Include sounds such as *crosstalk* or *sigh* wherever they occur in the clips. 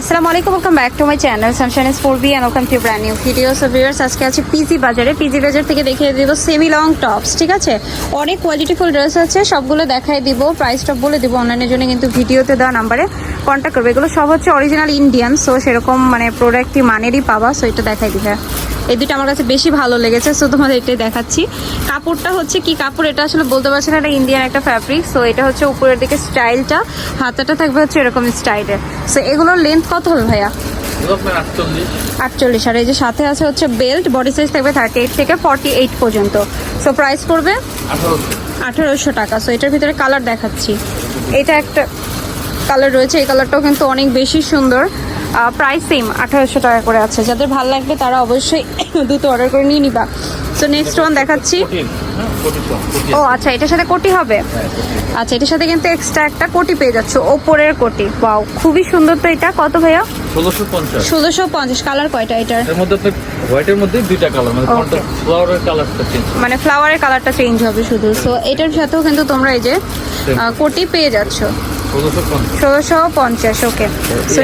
আসসালামু আলাইকুম welcome back to my channel sunshine is four B and welcome to brand new video so viewers আজকে আছে PG বাজারে PG বাজার থেকে দেখিয়ে দিব সেমি লং টপস ঠিক আছে? অনেক কোয়ালিটিফুল ড্রেস আছে, সবগুলো দেখাই দিব প্রাইস টপ বলে দিব অনলাইনের জন্য কিন্তু ভিডিওতে দেওয়া নাম্বারে কন্ট্যাক্ট করবে। এগুলো সব হচ্ছে অরিজিনাল ইন্ডিয়ান সো সেরকম মানে প্রোডাক্টটি মানেরই পাবা সো এটা দেখাই দিবে। এই দুটো আমার কাছে বেশি ভালো লেগেছে সো তোমাদের এটাই দেখাচ্ছি। কাপড়টা হচ্ছে কি কাপড় এটা আসলে বলতে পারছি না এটা ইন্ডিয়ান একটা ফ্যাব্রিক সো এটা হচ্ছে উপরের দিকে স্টাইলটা হাতাটা থাকবে হচ্ছে এরকম স্টাইলের সো এগুলোর লেন্থ কত হবে ভাইয়া? আটচল্লিশ। আর এই যে সাথে আছে হচ্ছে বেল্ট বডি সাইজ থাকবে থার্টি এইট থেকে ফর্টি এইট পর্যন্ত। সো প্রাইস পড়বে? আঠারোশো। টাকা। সো এটার ভিতরে কালার দেখাচ্ছি। এটা একটা কালার রয়েছে এই কালারটাও কিন্তু অনেক বেশি সুন্দর। প্রাইস সেম আঠারোশো টাকা করে আছে। যাদের ভালো লাগবে তারা অবশ্যই *coughs* দুটো অর্ডার করে নিয়ে নিবা। সো নেক্সট ওয়ান দেখাচ্ছি। হ্যাঁ। ও আচ্ছা এটার সাথে কোটি হবে? হ্যাঁ, আচ্ছা এটার সাথে কিন্তু এক্সট্রা একটা কোটি পেয়ে যাচ্ছে ওপরের কোটি। বাও খুবই সুন্দর তো এটা। কত ভাইয়া? ষোলোশো পঞ্চাশ। ষোলোশো পঞ্চাশ। কালার কয়টা এটার এর মধ্যে হোয়াইটের মধ্যে দুইটা কালার মানে. ফ্লাওয়ারের কালারটা চেঞ্জ মানে ফ্লাওয়ারের কালারটা চেঞ্জ হবে শুধু। সো এটার সাথেও কিন্তু তোমরা এই যে কোটি পেয়ে যাচ্ছ। ষোলোশো পঞ্চাশ ওকে সো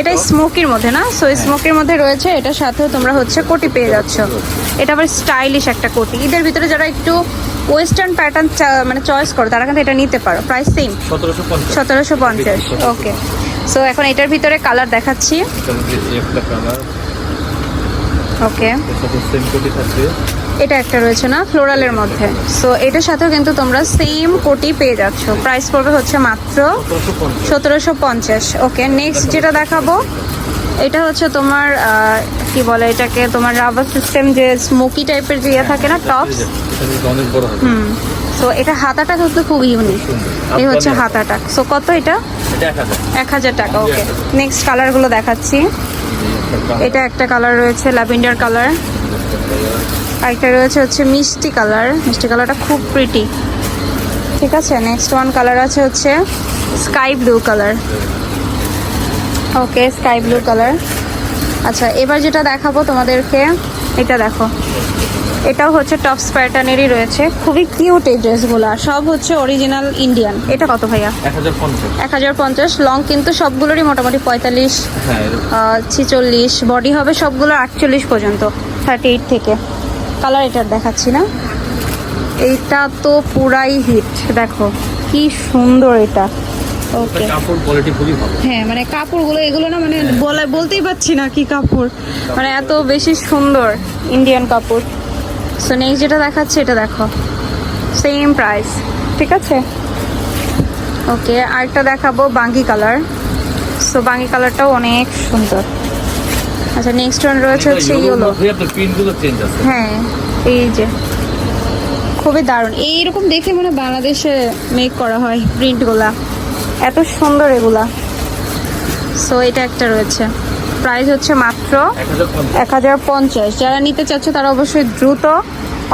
এটা স্মোকির মধ্যে না? সো স্মোকির মধ্যে রয়েছে এটার সাথেও তোমরা হচ্ছে কোটি পেয়ে যাচ্ছ। এটা আবার স্টাইলিশ একটা কোটি। এদের ভিতরে যারা একটু ওয়েস্টার্ন প্যাটার্ন মানে চয়েস করো তারা কিন্তু এটা নিতে পারো। প্রাইস সেম সতেরোশো পঞ্চাশ। ওকে সো এখন এটার ভিতরে কালার দেখাচ্ছি। ওকে এটা একটা রয়েছে না ফ্লোরালের মধ্যে। সো এটার সাথেও কিন্তু তোমরা সেম কোটি পেয়ে যাচ্ছ। প্রাইস পড়বে হচ্ছে মাত্র সতেরোশো পঞ্চাশ। ওকে নেক্সট যেটা দেখাবো এটা হচ্ছে তোমার কি বলে এটাকে তোমার রাবার সিস্টেম যে স্মোকি টাইপের যে ইয়ে থাকে না টপস বড় হবে। হুম। তো এটা হাতাটা কিন্তু খুব ইউনিক এই হচ্ছে হাতাটা। সো কত এটা? এক হাজার। টাকা ওকে নেক্সট কালারগুলো দেখাচ্ছি। এটা একটা কালার রয়েছে ল্যাভেন্ডার কালার। আরেকটা রয়েছে হচ্ছে মিষ্টি কালার। মিষ্টি কালারটা খুব প্রিটি ঠিক আছে নেক্সট ওয়ান কালার আছে হচ্ছে sky blue colour okay sky blue colour আচ্ছা এবার যেটা দেখাবো তোমাদেরকে এটা দেখো। এটাও হচ্ছে টপস প্যাটার্নেরই রয়েছে। খুবই কিউট এই ড্রেসগুলো সব হচ্ছে অরিজিনাল ইন্ডিয়ান এটা কত ভাইয়া? এক হাজার পঞ্চাশ। লং কিন্তু সবগুলোরই মোটামুটি পঁয়তাল্লিশ হ্যাঁ ছিচল্লিশ বডি হবে সবগুলো আটচল্লিশ পর্যন্ত থার্টি এইট থেকে। কালার এটার দেখাচ্ছি না। এইটা তো পুরাই হিট দেখো। কি সুন্দর এটা। ওকে কাপড় কোয়ালিটি খুবই ভালো। হ্যাঁ মানে কাপড়গুলো এগুলো না মানে বলা বলতেই পারছি না কি কাপড়। মানে এত বেশি সুন্দর ইন্ডিয়ান কাপড়। সো নেক্সট যেটা দেখাচ্ছে এটা দেখো। সেম প্রাইস ঠিক আছে? ওকে আরেকটা দেখাবো বাঙ্গি কালার। সো বাঙ্গি কালারটাও অনেক সুন্দর। আচ্ছা নেক্সট ওয়ান রয়েছে হচ্ছে ইয়েলো হ্যাঁ এই যে। খুবই দারুণ। এইরকম দেখে মানে বাংলাদেশে মেক করা হয় প্রিন্টগুলা এত সুন্দর এগুলা। সো এটা একটা রয়েছে। প্রাইস হচ্ছে মাত্র এক হাজার পঞ্চাশ। যারা নিতে চাচ্ছে তারা অবশ্যই দ্রুত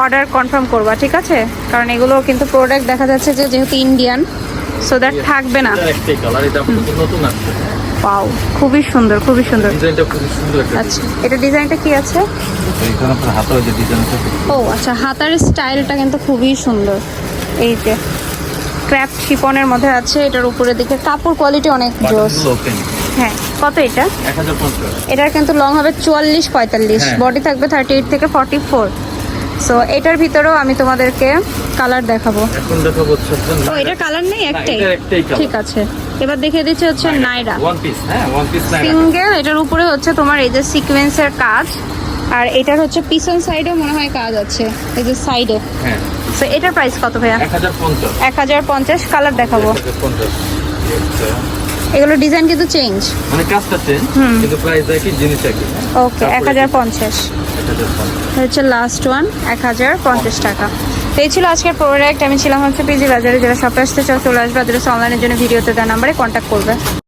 অর্ডার কনফার্ম করবা ঠিক আছে? কারণ এগুলো কিন্তু প্রোডাক্ট দেখা যাচ্ছে যে যেহেতু ইন্ডিয়ান সো দ্যাট থাকবে না। পাও খুবই সুন্দর খুবই সুন্দর। ডিজাইনটা খুব সুন্দর আচ্ছা এটা ডিজাইনটা কি আছে? আপনার যে ও আচ্ছা হাতার স্টাইলটা কিন্তু খুবই সুন্দর। এই যে ক্র্যাপ শিপনের মধ্যে আছে এটার উপরের দিকে কাপড় কোয়ালিটি অনেক জোস। হ্যাঁ কত এটা? এটার কিন্তু লং হবে চুয়াল্লিশ পঁয়তাল্লিশ। হ্যাঁ। বডি থাকবে থার্টি এইট থেকে ফর্টি ফোর সো এটার ভিতরেও আমি তোমাদেরকে কালার দেখাবো। এখন দেখাবো ও এটা কালার নেই একটাই? ঠিক আছে। এবার দেখিয়ে দিচ্ছি হচ্ছে নাইরা ওয়ান পিস হ্যাঁ ওয়ান পিস নাইরা সিঙ্গেল এটার উপরে হচ্ছে তোমার এই যে সিকোয়েন্সের কাজ আর এটার হচ্ছে পিছন সাইডেও মনে হয় কাজ আছে এই যে সাইডে হ্যাঁ। সো এটার প্রাইস কত ভাইয়া? 1050 1050 কালার দেখাবো। 1050 এগুলো ডিজাইন কিন্তু চেঞ্জ মানে কাজটা চেঞ্জ কিন্তু প্রাইস একই জিনিস একই। ওকে 1050 হচ্ছে লাস্ট ওয়ান এক হাজার পঞ্চাশ টাকা। এই ছিল আজকের প্রোডাক্ট আমি ছিলাম হচ্ছে পিজি বাজারে। যারা শপে আসতে চাও, চলে আসবে। অ্যাড্রেস অনলাইনের জন্য ভিডিওতে দেওয়া নাম্বারে কন্ট্যাক্ট করবে।